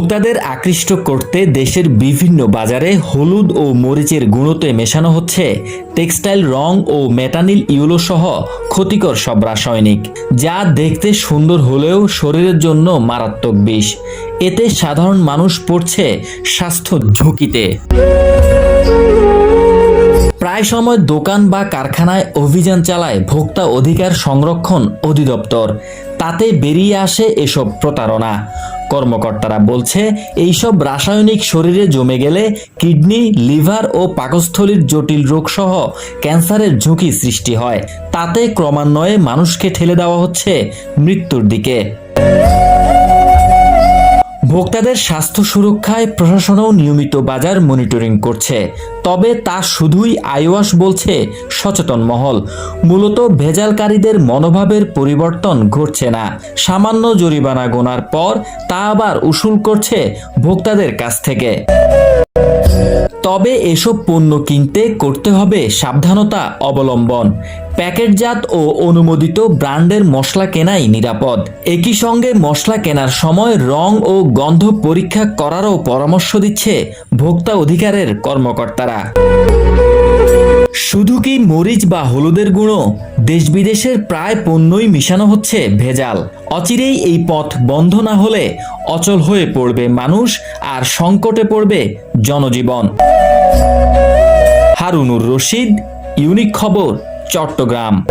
ভোক্তাদের আকৃষ্ট করতে দেশের বিভিন্ন বাজারে হলুদ ও মরিচের গুঁড়োতে মেশানো হচ্ছে টেক্সটাইল রং ও মেটানিল ইউলো সহ ক্ষতিকর সব রাসায়নিক, যা দেখতে সুন্দর হলেও শরীরের জন্য মারাত্মক বিষ। এতে সাধারণ মানুষ পড়ছে স্বাস্থ্য ঝুঁকিতে। প্রায় সময় দোকান বা কারখানায় অভিযান চালায় ভোক্তা অধিকার সংরক্ষণ অধিদপ্তর। তাতে বেরিয়ে আসে এসব প্রতারণা। কর্মকর্তারা বলছে, এইসব রাসায়নিক শরীরে জমে গেলে কিডনি, লিভার ও পাকস্থলীর জটিল রোগসহ ক্যান্সারের ঝুঁকি সৃষ্টি হয়। তাতে ক্রমান্বয়ে মানুষকে ঠেলে দেওয়া হচ্ছে মৃত্যুর দিকে। ভোক্তাদের স্বাস্থ্য সুরক্ষায় প্রশাসনও নিয়মিত বাজার মনিটরিং করছে। তবে তা শুধুই আইওয়াস বলছে, সচেতন মহল। মূলত ভেজালকারীদের মনোভাবের পরিবর্তন ঘটছে না। সামান্য জরিমানা গোনার পর তা আবার উসুল করছে ভোক্তাদের কাছ থেকে। তবে এসব পণ্য কিনতে করতে হবে সাবধানতা অবলম্বন। প্যাকেটজাত ও অনুমোদিত ব্র্যান্ডের মশলা কেনাই নিরাপদ। একই সঙ্গে মশলা কেনার সময় রং ও গন্ধ পরীক্ষা করারও পরামর্শ দিচ্ছে ভোক্তা অধিকারের কর্মকর্তারা। শুধু কি মরিচ বা হলুদের গুঁড়ো? দেশ বিদেশের প্রায় পণ্যই মিশানো হচ্ছে ভেজাল। অচিরেই এই পথ বন্ধ না হলে অচল হয়ে পড়বে মানুষ আর সংকটে পড়বে জনজীবন। হারুনুর রশিদ, ইউনিক খবর, চট্টগ্রাম।